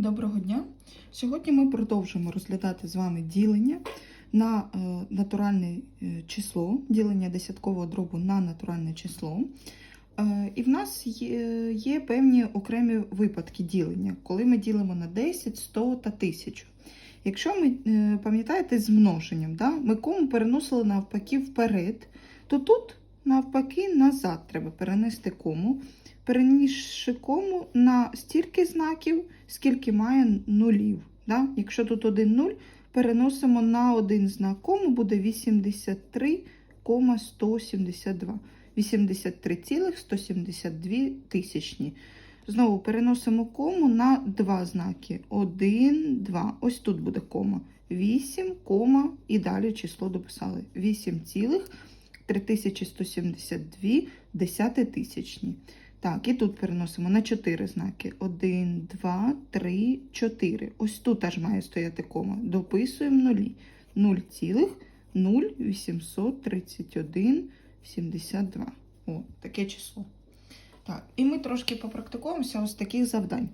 Доброго дня! Сьогодні ми продовжимо розглядати з вами ділення на е, натуральне е, число, ділення десяткового дробу на натуральне число. Е, і в нас є, певні окремі випадки ділення, коли ми ділимо на 10, 100 та 1000. Якщо ми пам'ятаєте з множенням, да, ми кому переносили навпаки вперед, то тут навпаки назад треба перенести кому. Перенісши кому на стільки знаків, скільки має нулів. Да? Якщо тут один нуль, переносимо на один знак кому буде 83,172. 83,172 тисячні. Знову переносимо кому на два знаки. 1, 2. Ось тут буде кома. 8, кома і далі число дописали. 8 цілих 3172 десятитисячні. Так, і тут переносимо на 4 знаки. 1, 2, 3, 4. Ось тут аж має стояти кома. Дописуємо нулі. 0,0831, 72. О, таке число. Так, і ми трошки попрактикуємося ось таких завдань.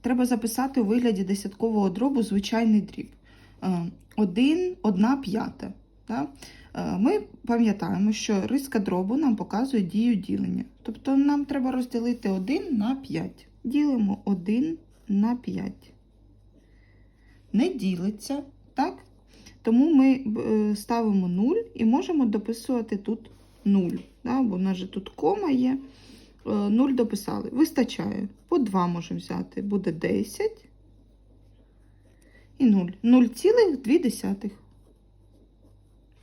Треба записати у вигляді десяткового дробу звичайний дріб. 1, 1 п'ята. Так? Ми пам'ятаємо, що риска дробу нам показує дію ділення. Тобто нам треба розділити 1 на 5. Ділимо 1 на 5. Не ділиться, так? Тому ми е, ставимо 0 і можемо дописувати тут 0. Да? Бо в нас же тут кома є. 0 дописали. Вистачає. По 2 можемо взяти. Буде 10 і 0. 0,2.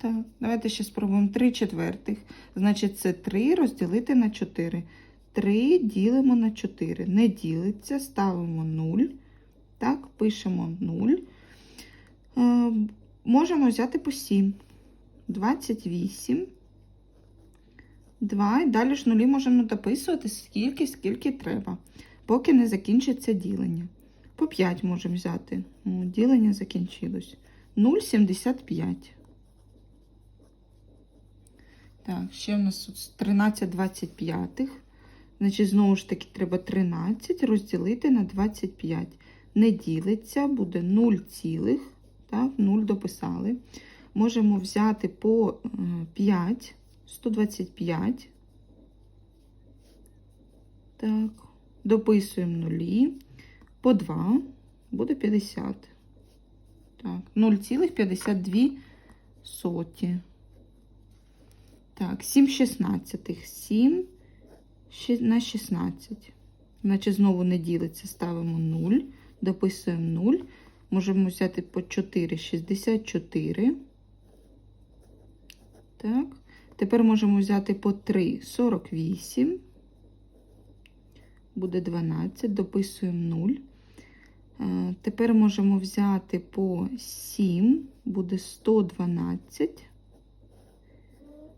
Так, давайте ще спробуємо 3 четвертих. Значить, це 3 розділити на 4. 3 ділимо на 4. Не ділиться, ставимо 0. Так, пишемо 0. Е, можемо взяти по 7. 28. 2. І далі ж нулі можемо дописувати скільки, скільки треба, поки не закінчиться ділення. По 5 можемо взяти. О, ділення закінчилось. 0,75. Так, ще в нас тут 13 25. Значить, знову ж таки, треба 13 розділити на 25. Не ділиться, буде 0 цілих. Так, 0 дописали. Можемо взяти по 5, 125. Так, дописуємо нулі. По 2 буде 50. Так, 0,52 соті. Так, 7 шістнадцятих. 7 на 16. Значить, знову не ділиться, ставимо 0, дописуємо 0. Можемо взяти по 4, 64. Так. Тепер можемо взяти по 3, 48. Буде 12, дописуємо 0. Е, Тепер можемо взяти по 7, буде 112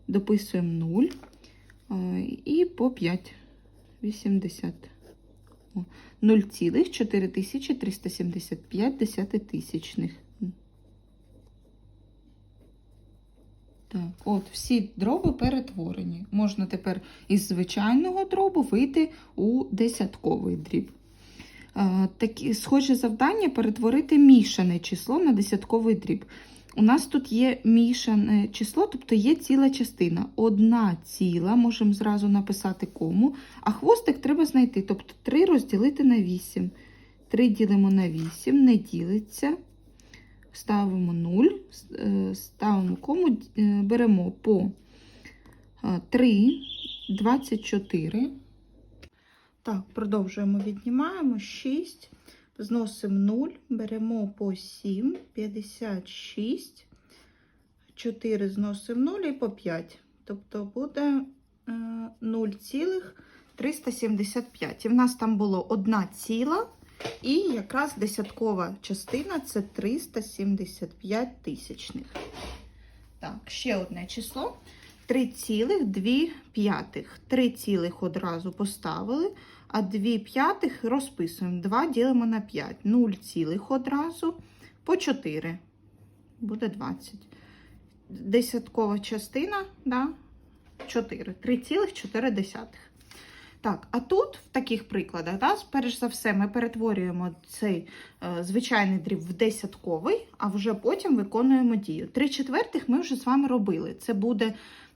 дописуємо 0 і по 5 80. 0,4375 десятитисячних. Так, от, всі дроби перетворені. Можна тепер із звичайного дробу вийти у десятковий дріб. Такі схоже завдання перетворити мішане число на десятковий дріб. У нас тут є мішане число, тобто є ціла частина. Одна ціла, можемо зразу написати кому, а хвостик треба знайти. Тобто 3 розділити на 8. 3 ділимо на 8, не ділиться. Ставимо 0, ставимо кому, е, беремо по 3, 24. Так, продовжуємо, віднімаємо 6. Зносимо 0, беремо по 7, 56, 4 зносимо 0 і по 5. Тобто буде 0,375. І в нас там було 1 ціла, і якраз десяткова частина це 375 тисячних. Так, ще одне число. 3,2. 3 цілих одразу поставили, а 2 п'ятих розписуємо. 2 ділимо на 5. 0 цілих одразу по 4. Буде 20. Десяткова частина, да, 4. 3,4. Так, а тут в таких прикладах, да, перш за все, ми перетворюємо цей е, звичайний дріб в десятковий, а вже потім виконуємо дію. Три четвертих ми вже з вами робили. Це буде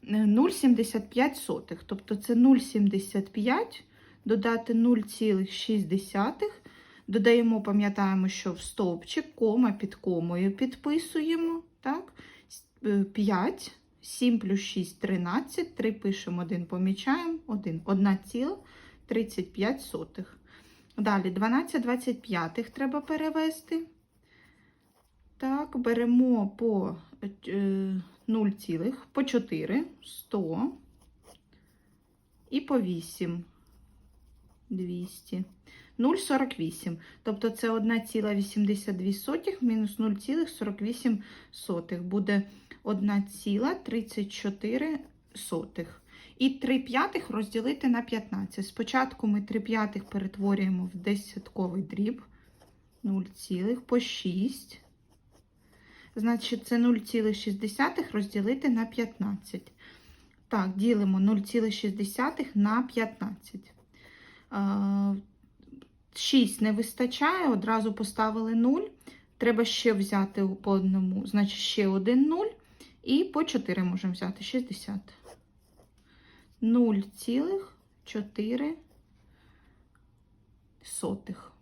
е, 0,75. Тобто це 0,75 додати 0,6. Додаємо, пам'ятаємо, що в стовпчик, кома під комою підписуємо. Так? 5, 7 плюс 6 – 13, 3 пишемо, 1 помічаємо, 1, 1,35. Далі 12 25 треба перевести. Так, беремо по е, 0, цілих, по 4, 100 і по 8, 200. 0,48. Тобто це 1,82 мінус 0,48 буде 1,34. І 3 п'ятих розділити на 15. Спочатку ми 3 п'ятих перетворюємо в десятковий дріб. 0, цілих по 6. Значить, це 0,6 розділити на 15. Так, ділимо 0,6 на 15. 6 не вистачає, одразу поставили 0. Треба ще взяти по одному, значить ще один 0. І по 4 можемо взяти 60. 0,4 сотих.